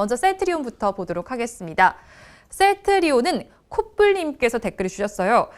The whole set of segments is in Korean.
먼저 셀트리온부터 보도록 하겠습니다. 셀트리온은 콧불님께서 댓글을 주셨어요.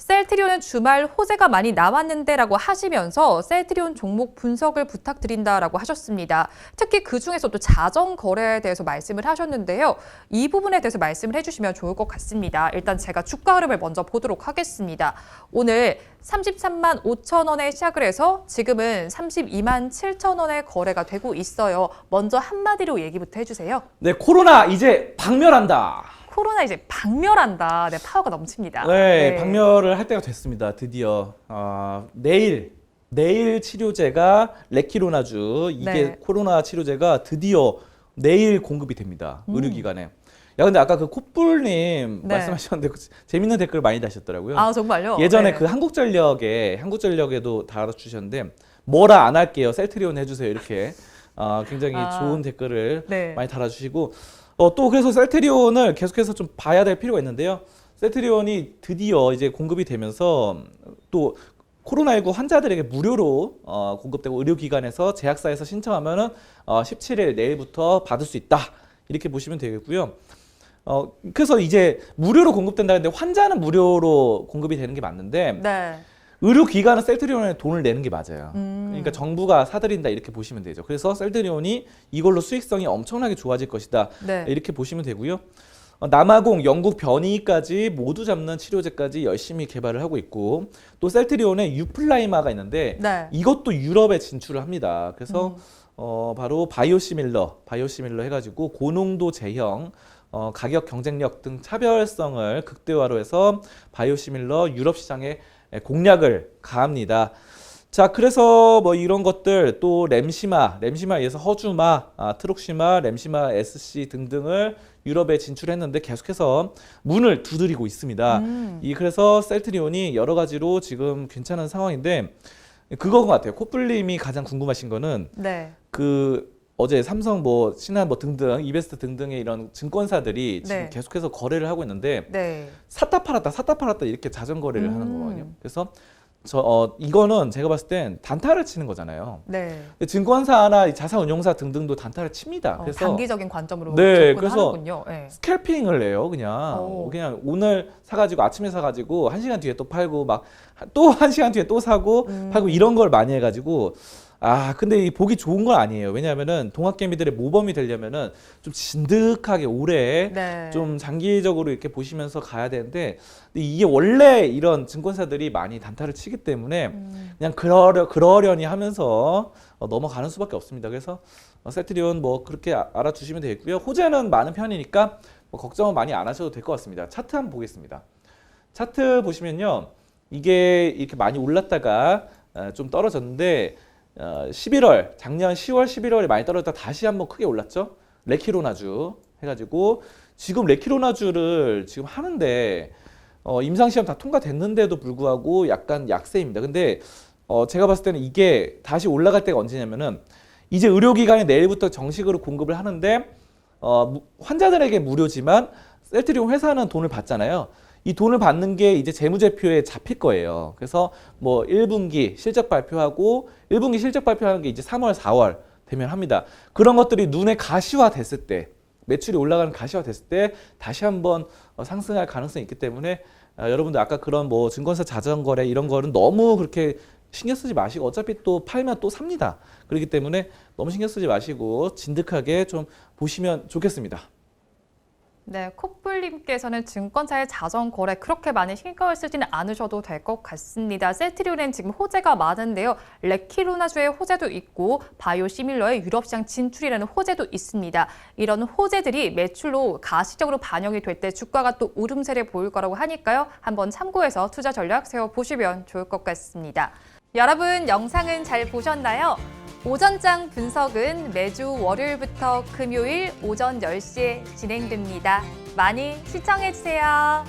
셀트리온은 주말 호재가 많이 나왔는데라고 하시면서 셀트리온 종목 분석을 부탁드린다라고 하셨습니다. 특히 그 중에서도 자전 거래에 대해서 말씀을 하셨는데요. 이 부분에 대해서 말씀을 해주시면 좋을 것 같습니다. 일단 제가 주가 흐름을 먼저 보도록 하겠습니다. 오늘 33만 5천 원에 시작을 해서 지금은 32만 7천 원에 거래가 되고 있어요. 먼저 한마디로 얘기부터 해주세요. 네, 코로나 이제 박멸한다. 코로나 이제 박멸한다. 네, 파워가 넘칩니다. 네, 박멸을 할 때가 됐습니다. 드디어 아, 내일 내일 치료제가 레키로나주 이게 네. 코로나 치료제가 드디어 내일 공급이 됩니다. 음. 의료기관에. 야 근데 아까 그 콧불님 네. 말씀하셨는데 그 재밌는 댓글 많이 다셨더라고요. 아 정말요? 예전에 네. 그 한국전력에 한국전력에도 달아주셨는데 뭐라 안 할게요 셀트리온 해주세요 이렇게 어, 굉장히 아. 좋은 댓글을 네. 많이 달아주시고 어, 또 그래서 셀트리온을 계속해서 좀 봐야 될 필요가 있는데요 셀트리온이 드디어 이제 공급이 되면서 또 코로나19 환자들에게 무료로 어, 공급되고 의료기관에서 제약사에서 신청하면은 어, 17일 내일부터 받을 수 있다 이렇게 보시면 되겠고요. 어, 그래서 이제 무료로 공급된다는데 환자는 무료로 공급이 되는 게 맞는데 네. 의료기관은 셀트리온에 돈을 내는 게 맞아요. 음. 그러니까 정부가 사들인다 이렇게 보시면 되죠. 그래서 셀트리온이 이걸로 수익성이 엄청나게 좋아질 것이다 네. 이렇게 보시면 되고요. 어, 남아공, 영국 변이까지 모두 잡는 치료제까지 열심히 개발을 하고 있고 또 셀트리온에 유플라이마가 있는데 네. 이것도 유럽에 진출을 합니다. 그래서 음. 어, 바로 바이오시밀러, 바이오시밀러 해가지고 고농도 제형, 어, 가격 경쟁력 등 차별성을 극대화로 해서 바이오시밀러 유럽 시장에 공략을 가합니다. 자, 그래서 뭐 이런 것들 또 램시마, 램시마에 의해서 허주마, 아, 트록시마, 램시마 SC 등등을 유럽에 진출했는데 계속해서 문을 두드리고 있습니다. 음. 이 그래서 셀트리온이 여러 가지로 지금 괜찮은 상황인데 그거 같아요. 코뿔님이 가장 궁금하신 거는 네. 그 어제 삼성 뭐 신한 뭐 등등 이베스트 등등의 이런 증권사들이 지금 네. 계속해서 거래를 하고 있는데 네. 샀다 팔았다 샀다 팔았다 이렇게 자전 거래를 하는 음. 거거든요. 그래서 저 어, 이거는 제가 봤을 땐 단타를 치는 거잖아요. 네. 근데 증권사나 이 자산운용사 등등도 단타를 칩니다. 어, 그래서 단기적인 관점으로 네, 그래서 하는군요. 네. 스캘핑을 해요, 그냥. 오. 그냥 오늘 사가지고 아침에 사가지고 한 시간 뒤에 또 팔고 막 또 한 시간 뒤에 또 사고 음. 팔고 이런 걸 많이 해가지고 아 근데 이 보기 좋은 건 아니에요. 왜냐하면은 동학개미들의 모범이 되려면은 좀 진득하게 오래 네. 좀 장기적으로 이렇게 보시면서 가야 되는데 근데 이게 원래 이런 증권사들이 많이 단타를 치기 때문에 음. 그냥 그러려 그러려니 하면서 어, 넘어가는 수밖에 없습니다. 그래서 어, 셀트리온 뭐 그렇게 아- 알아두시면 되겠고요. 호재는 많은 편이니까 뭐 걱정은 많이 안 하셔도 될 것 같습니다. 차트 한번 보겠습니다. 차트 보시면요, 이게 이렇게 많이 올랐다가 어, 좀 떨어졌는데 어, 11월 작년 10월 11월에 많이 떨어졌다 다시 한번 크게 올랐죠. 레키로나주 해가지고 지금 레키로나주를 지금 하는데 어, 임상시험 다 통과됐는데도 불구하고 약간 약세입니다. 근데 어, 제가 봤을 때는 이게 다시 올라갈 때가 언제냐면은 이제 의료기관이 내일부터 정식으로 공급을 하는데 어, 무- 환자들에게 무료지만 셀트리온 회사는 돈을 받잖아요. 이 돈을 받는 게 이제 재무제표에 잡힐 거예요. 그래서 뭐 1분기 실적 발표하고 1분기 실적 발표하는 게 이제 3월, 4월 되면 합니다. 그런 것들이 눈에 가시화 됐을 때 매출이 올라가는 가시화 됐을 때 다시 한번 어, 상승할 가능성이 있기 때문에 아, 여러분들 아까 그런 뭐 증권사 자전거래 이런 거는 너무 그렇게 신경 쓰지 마시고 어차피 또 팔면 또 삽니다. 그렇기 때문에 너무 신경 쓰지 마시고 진득하게 좀 보시면 좋겠습니다. 네, 콧불님께서는 증권사의 자전 거래 그렇게 많이 신경을 쓰지는 않으셔도 될 것 같습니다. 셀트리온엔 지금 호재가 많은데요. 레키로나주의 호재도 있고 바이오 시밀러의 유럽 시장 진출이라는 호재도 있습니다. 이런 호재들이 매출로 가시적으로 반영이 될 때 주가가 또 오름세를 보일 거라고 하니까요. 한번 참고해서 투자 전략 세워 보시면 좋을 것 같습니다. 여러분 영상은 잘 보셨나요? 오전장 분석은 매주 월요일부터 금요일 오전 10시에 진행됩니다. 많이 시청해주세요.